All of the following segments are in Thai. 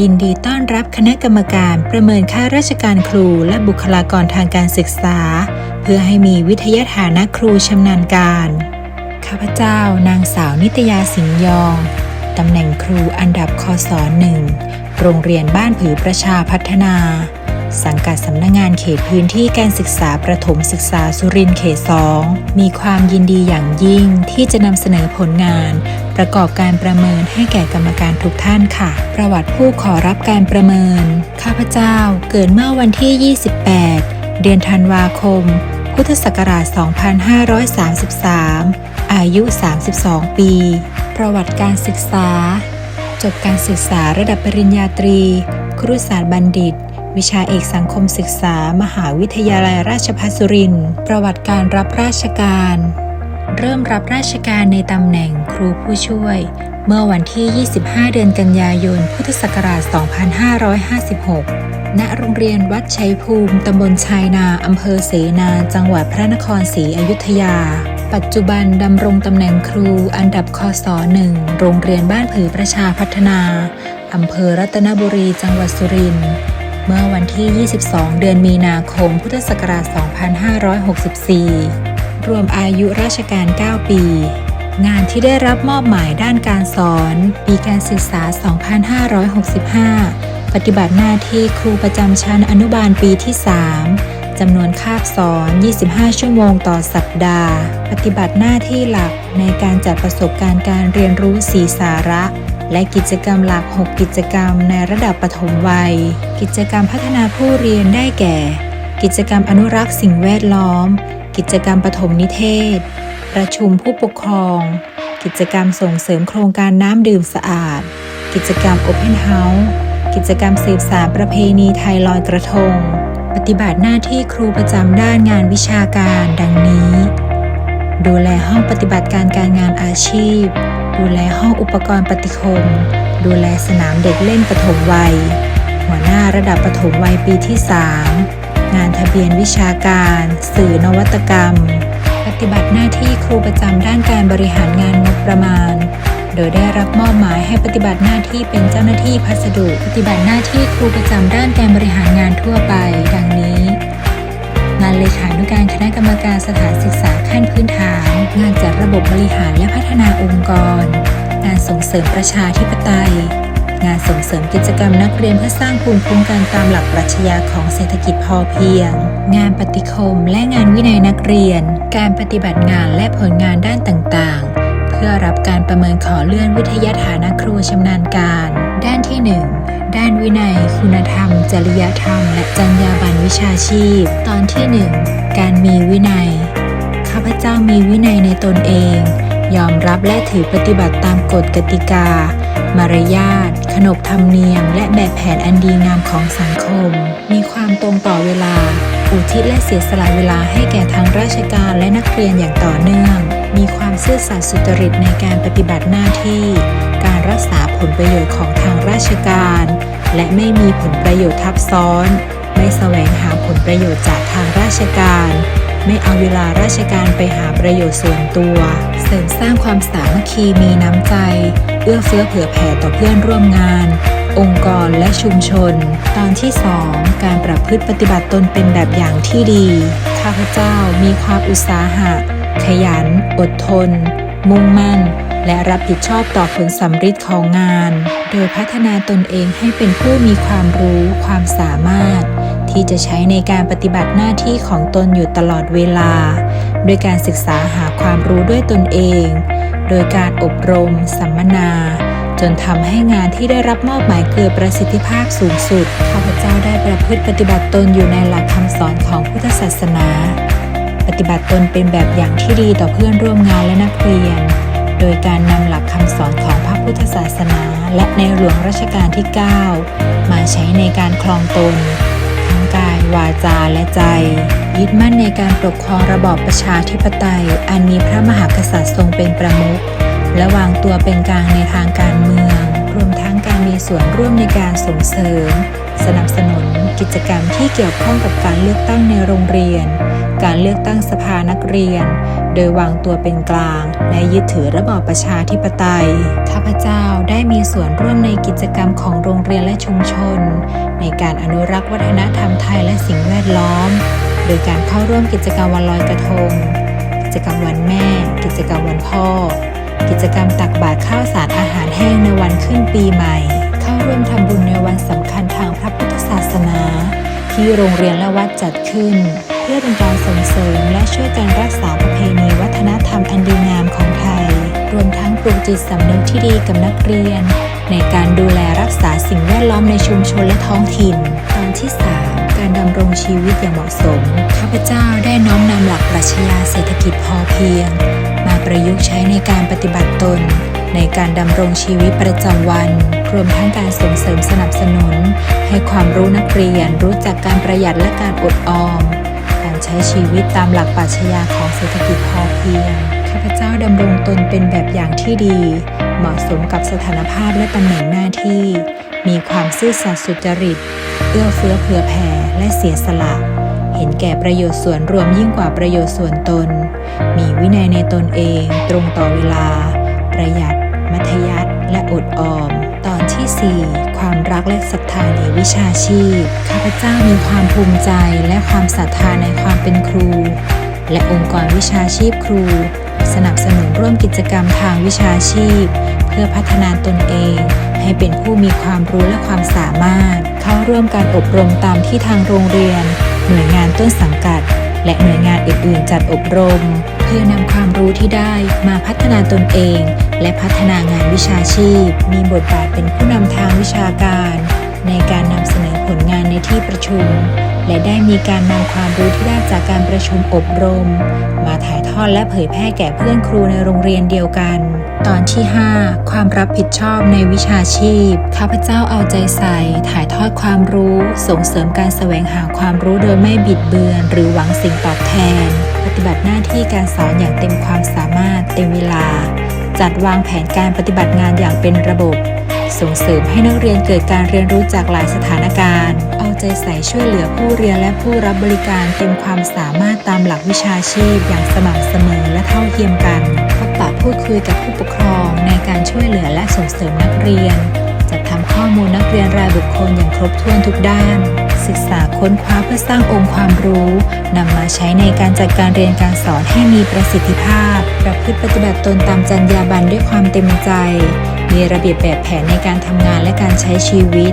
ยินดีต้อนรับคณะกรรมการประเมินค่าราชการครูและบุคลากรทางการศึกษา เพื่อให้มีวิทยาฐานะครูชำนาญการ ข้าพเจ้านางสาวนิตยาสิงห์ยอง ตำแหน่งครูอันดับคศหนึ่งโรงเรียนบ้านผือประชาพัฒนา สังกัดสำนักงงานเขตพื้นที่การศึกษาประถมศึกษาสุรินทร์เขตสองมีความยินดีอย่างยิ่งที่จะนำเสนอผลงาน ประกอบการประเมินให้แก่กรรมการทุกท่านค่ะ ประวัติผู้ขอรับการประเมิน ข้าพเจ้าเกิดเมื่อวันที่ 28 เดือนธันวาคม พุทธศักราช 2533 อายุ 32 ปี ประวัติการศึกษา จบการศึกษาระดับปริญญาตรี ครุศาสตร์บัณฑิตวิชาเอกสังคมศึกษา มหาวิทยาลัยราชภัฏสุรินทร์ ประวัติการรับราชการ เริ่มรับราชการในตำแหน่งครูผู้ช่วย เมื่อวันที่ 25 เดือนกันยายน พุทธศักราช 2556 ณ โรงเรียนวัดชัยภูมิ ตำบลชายนาอำเภอเสนา จังหวัดพระนครศรีอยุธยา ปัจจุบันดำรงตำแหน่งครูอันดับคศหนึ่งโรงเรียนบ้านผือประชาพัฒนาอำเภอรัตนบุรี จังหวัดสุรินทร์เมื่อวันที่ 22 เดือนมีนาคม พุทธศักราช 2564 รวมอายุราชการ 9 ปี งานที่ได้รับมอบหมายด้านการสอน ปีการศึกษา 2565 ปฏิบัติหน้าที่ครูประจำชั้นอนุบาลปีที่ 3 จำนวนคาบสอน 25 ชั่วโมงต่อสัปดาห์ ปฏิบัติหน้าที่หลักในการจัดประสบการณ์การเรียนรู้สีสาระและกิจกรรมหลัก 6 กิจกรรมในระดับปฐมวัย กิจกรรมพัฒนาผู้เรียนได้แก่ กิจกรรมอนุรักษ์สิ่งแวดล้อม กิจกรรมปฐมนิเทศ ประชุมผู้ปกครอง กิจกรรมส่งเสริมโครงการน้ำดื่มสะอาด กิจกรรม Open House กิจกรรมสืบสานประเพณีไทยลอยกระทง ปฏิบัติหน้าที่ครูประจำด้านงานวิชาการดังนี้ ดูแลห้องปฏิบัติการการงานอาชีพ ดูแลห้องอุปกรณ์ปฏิคม ดูแลสนามเด็กเล่นปฐมวัย หัวหน้าระดับปฐมวัยปีที่ 3 งานทะเบียนวิชาการ สื่อนวัตกรรม ปฏิบัติหน้าที่ครูประจำด้านการบริหารงานงบประมาณ โดยได้รับมอบหมายให้ปฏิบัติหน้าที่เป็นเจ้าหน้าที่พัสดุ ปฏิบัติหน้าที่ครูประจำด้านการบริหารงานทั่วไป ดังนี้ งานเลขานุการคณะกรรมการสถานศึกษาขั้นพื้นฐาน งานจัดระบบบริหารและพัฒนาองค์กร งานส่งเสริมประชาธิปไตย งานส่งเสริมกิจกรรมนักเรียนเพื่อสร้างภูมิคุ้มกันตามหลักปรัชญาของเศรษฐกิจพอเพียง งานปฏิคมและงานวินัยนักเรียน การปฏิบัติงานและผลงานด้านต่างๆ เพื่อรับการประเมินขอเลื่อนวิทยาฐานะครูชำนาญการ ด้านที่ 1ด้านวินัย คุณธรรม จริยธรรม และจรรยาบรรณวิชาชีพ ตอนที่ 1 การมีวินัย ข้าพเจ้ามีวินัยในตนเอง ยอมรับและถือปฏิบัติตามกฎกติกา มารยาท ขนบธรรมเนียม และแบบแผนอันดีงามของสังคม มีความตรงต่อเวลา อุทิศและเสียสละเวลาให้แก่ทางราชการและนักเรียนอย่างต่อเนื่อง มีความซื่อสัตย์สุจริตในการปฏิบัติหน้าที่ การรักษาผลประโยชน์ของทางราชการ และไม่มีผลประโยชน์ทับซ้อน ไม่แสวงหาผลประโยชน์จากทางราชการ ไม่เอาเวลาราชการไปหาประโยชน์ส่วนตัว เสริมสร้างความสามัคคีมีน้ำใจ เอื้อเฟื้อเผื่อแผ่ต่อเพื่อนร่วมงาน องค์กรและชุมชน ตอนที่ 2 การประพฤติปฏิบัติตนเป็นแบบอย่างที่ดี ข้าพเจ้ามีความอุตสาหะ ขยัน อดทน มุ่งมั่น และรับผิดชอบต่อผลสำฤทธิ์ของงาน โดยพัฒนาตนเองให้เป็นผู้มีความรู้ ความสามารถ ที่จะใช้ในการปฏิบัติหน้าที่ของตนอยู่ตลอดเวลา โดยการศึกษาหาความรู้ด้วยตนเอง โดยการอบรม สัมมนา จนทำให้งานที่ได้รับมอบหมายเกิดประสิทธิภาพสูงสุด ข้าพเจ้าได้ประพฤติปฏิบัติตนอยู่ในหลักคำสอนของพุทธศาสนา ปฏิบัติตนเป็นแบบอย่างที่ดีต่อเพื่อนร่วมงานและนักเรียน โดยการนำหลักคำสอนของพระพุทธศาสนา และในหลวงรัชกาลที่ 9 มาใช้ในการคลองตน วาจาและใจ ยึดมั่นในการปกครองระบอบประชาธิปไตย อันมีพระมหากษัตริย์ทรงเป็นประมุขและวางตัวเป็นกลางในทางการเมือง รวมทั้งการมีส่วนร่วมในการส่งเสริม สนับสนุนกิจกรรมที่เกี่ยวข้องกับการเลือกตั้งในโรงเรียน การเลือกตั้งสภานักเรียน โดยวางตัวเป็นกลาง และยึดถือระบอบประชาธิปไตยข้าพเจ้าได้มีส่วนร่วมในกิจกรรมของโรงเรียนและชุมชน ในการอนุรักษ์วัฒนธรรมไทยและสิ่งแวดล้อม โดยการเข้าร่วมกิจกรรมวันลอยกระทง กิจกรรมวันแม่ กิจกรรมวันพ่อ กิจกรรมตักบาตรข้าวสารอาหารแห้งในวันขึ้นปีใหม่ ที่โรงเรียนและวัดจัดขึ้น เพื่อเป็นการส่งเสริมและช่วยการรักษาประเพณีวัฒนธรรมอันดีงามของไทย รวมทั้งปลูกจิตสำนึกที่ดีกับนักเรียน ในการดูแลรักษาสิ่งแวดล้อมในชุมชนและท้องถิ่น ชีวิตอย่างเหมาะสม ข้าพเจ้าได้น้อมนำหลักปรัชญาเศรษฐกิจพอเพียง มาประยุกต์ใช้ในการปฏิบัติตน ในการดำรงชีวิตประจำวัน รวมทั้งการส่งเสริมสนับสนุน ให้ความรู้นักเรียนรู้จักการประหยัดและการอดออม การใช้ชีวิตตามหลักปรัชญาของเศรษฐกิจพอเพียง ข้าพเจ้าดำรงตนเป็นแบบอย่างที่ดี เหมาะสมกับสถานภาพและตำแหน่งหน้าที่ มีความซื่อสัตย์สุจริต เอื้อเฟื้อเผื่อแผ่และเสียสละ เห็นแก่ประโยชน์ส่วนรวมยิ่งกว่าประโยชน์ส่วนตน มีวินัยในตนเอง ตรงต่อเวลา ประหยัด มัธยัติและอดออม ตอนที่ 4 ความรักและศรัทธาในวิชาชีพ ข้าพเจ้ามีความภูมิใจและความศรัทธาในความเป็นครู และองค์กรวิชาชีพครู สนับสนุนร่วมกิจกรรมทางวิชาชีพ พื่อพัฒนาตนเอง ให้เป็นผู้มีความรู้และความสามารถ เข้าร่วมการอบรมตามที่ทางโรงเรียน หน่วยงานต้นสังกัด และหน่วยงานอื่นๆ จัดอบรม เพื่อนำความรู้ที่ได้มาพัฒนาตนเอง และพัฒนางานวิชาชีพ มีบทบาทเป็นผู้นำทางวิชาการ ในการนำเสนอผลงานในที่ประชุม และได้มีการนำความรู้ที่ได้จากการประชุมอบรม มาถ่าย อดและเผยแพร่แก่เพื่อนครูในโรงเรียนเดียวกัน ตอนที่ 5 ความรับผิดชอบในวิชาชีพ ข้าพเจ้าเอาใจใส่ ถ่ายทอดความรู้ ส่งเสริมการแสวงหาความรู้โดยไม่บิดเบือน หรือหวังสิ่งตอบแทน ปฏิบัติหน้าที่การสอนอย่างเต็มความสามารถเต็มเวลา จัดวางแผนการปฏิบัติงานอย่างเป็นระบบ ส่งเสริมให้นักเรียนเกิดการเรียนรู้จากหลายสถานการณ์ เอาใจใส่ช่วยเหลือผู้เรียนและผู้รับบริการเต็มความสามารถตามหลักวิชาชีพ อย่างสม่ำเสมอและเท่าเทียมกันพบปะพูดคุยกับผู้ปกครองในการช่วยเหลือและส่งเสริมนักเรียน จัดทำข้อมูลนักเรียนรายบุคคลอย่างครบถ้วนทุกด้าน ศึกษาค้นคว้าเพื่อสร้างองค์ความรู้นำมาใช้ในการจัดการเรียนการสอนให้มีประสิทธิภาพ ประพฤติปฏิบัติตนตามจรรยาบรรณด้วยความเต็มใจ มีระเบียบแบบแผนในการทำงานและการใช้ชีวิต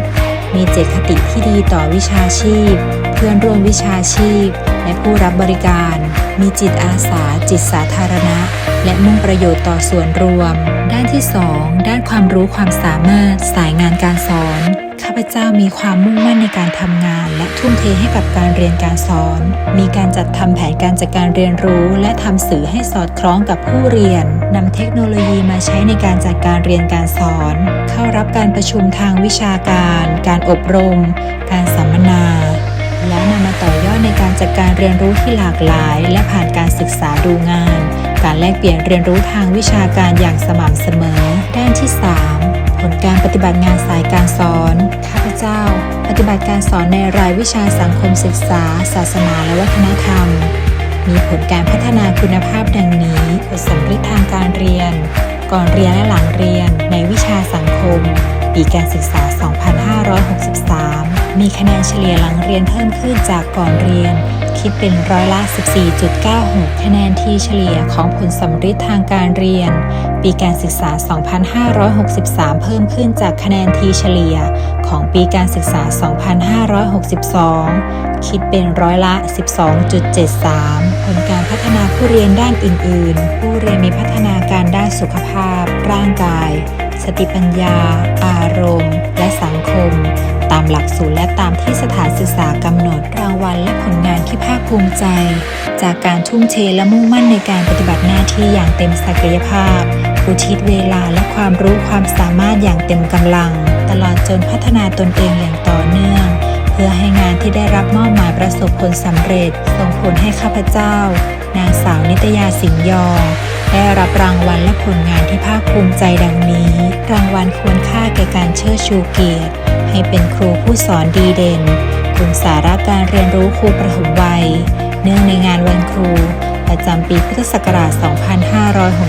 มีเจตคติที่ดีต่อวิชาชีพ เพื่อนร่วมวิชาชีพ และผู้รับบริการ มีจิตอาสา จิตสาธารณะ และมุ่งประโยชน์ต่อส่วนรวม ด้านที่ 2 ด้านความรู้ความสามารถ สายงานการสอน ข้าพเจ้ามีความมุ่งมั่นในการทำงาน และทุ่มเทให้กับการเรียนการสอน มีการจัดทำแผนการจัดการเรียนรู้ และทำสื่อให้สอดคล้องกับผู้เรียนนำเทคโนโลยีมาใช้ในการจัดการเรียนการสอน เข้ารับการประชุมทางวิชาการ การอบรม การสัมมนา แล้วนำมาต่อยอดในการจัดการเรียนรู้ที่หลากหลาย และผ่านการศึกษาดูงาน การแลกเปลี่ยนเรียนรู้ทางวิชาการอย่างสม่ำเสมอ ด้านที่ 3 ผลการปฏิบัติงานสายการสอน ข้าพเจ้า ปฏิบัติการสอนในรายวิชาสังคมศึกษา ศาสนาและวัฒนธรรม มีผลการพัฒนาคุณภาพดังนี้ผลสำเร็จทางการเรียน ก่อนเรียนและหลังเรียนในวิชาสังคม ปีการศึกษา 2563 มีคะแนนเฉลี่ยหลังเรียนเพิ่มขึ้นจากก่อนเรียน คิดเป็นร้อยละ 14.96 คะแนนที่เฉลี่ยของผลสำเร็จทางการเรียน ปีการศึกษา 2563 เพิ่มขึ้นจากคะแนนทีเฉลี่ยของปีการศึกษา 2562 คิดเป็นร้อยละ 12.73 ผลการพัฒนาผู้เรียนด้านอื่น ๆ ผู้เรียนมีพัฒนาการด้านสุขภาพ ร่างกาย สติปัญญา อารมณ์ และสังคม ตามหลักสูตรและตามที่สถานศึกษากำหนดรางวัลและผลงานที่ภาคภูมิใจ จากการทุ่มเทและมุ่งมั่นในการปฏิบัติหน้าที่อย่างเต็มศักยภาพอุทิศเวลาและความรู้ความสามารถอย่างเต็มกำลัง ตลอดจนพัฒนาตนเองอย่างต่อเนื่อง เพื่อให้งานที่ได้รับมอบหมายประสบผลสำเร็จ ส่งผลให้ข้าพเจ้า นางสาวนิตยาสิงห์ยองได้รับรางวัลและผลงานที่ภาคภูมิใจดังนี้ รางวัลควรค่าแก่การเชิดชูเกียรติใให้เป็นครูผู้สอนดีเด่นกลุ่มสาระการเรียนรู้ครูประถมวัย เนื่องในงานวันครู ประจำปีพุทธศักราช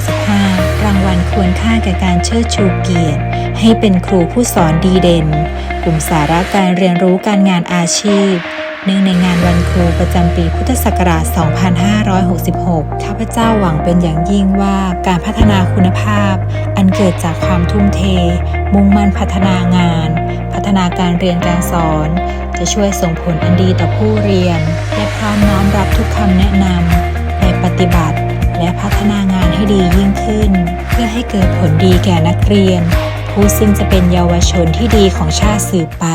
2565 รางวัลควรค่าแก่การเชิดชูเกียรติ ให้เป็นครูผู้สอนดีเด่น กลุ่มสาระการเรียนรู้การงานอาชีพ เนื่องในงานวันครูประจำปีพุทธศักราช 2566 ข้าพเจ้าหวังเป็นอย่างยิ่งว่าการพัฒนาคุณภาพ อันเกิดจากความทุ่มเท มุ่งมั่นพัฒนางาน พัฒนาการเรียนการสอน จะช่วยส่งผลอันดีต่อผู้เรียน และพร้อมน้อมรับทุกคำแนะนำไปปฏิบัติ และพัฒนางานให้ดียิ่งขึ้น เพื่อให้เกิดผลดีแก่นักเรียน ผู้ซึ่งจะเป็นเยาวชนที่ดีของชาติสืบไป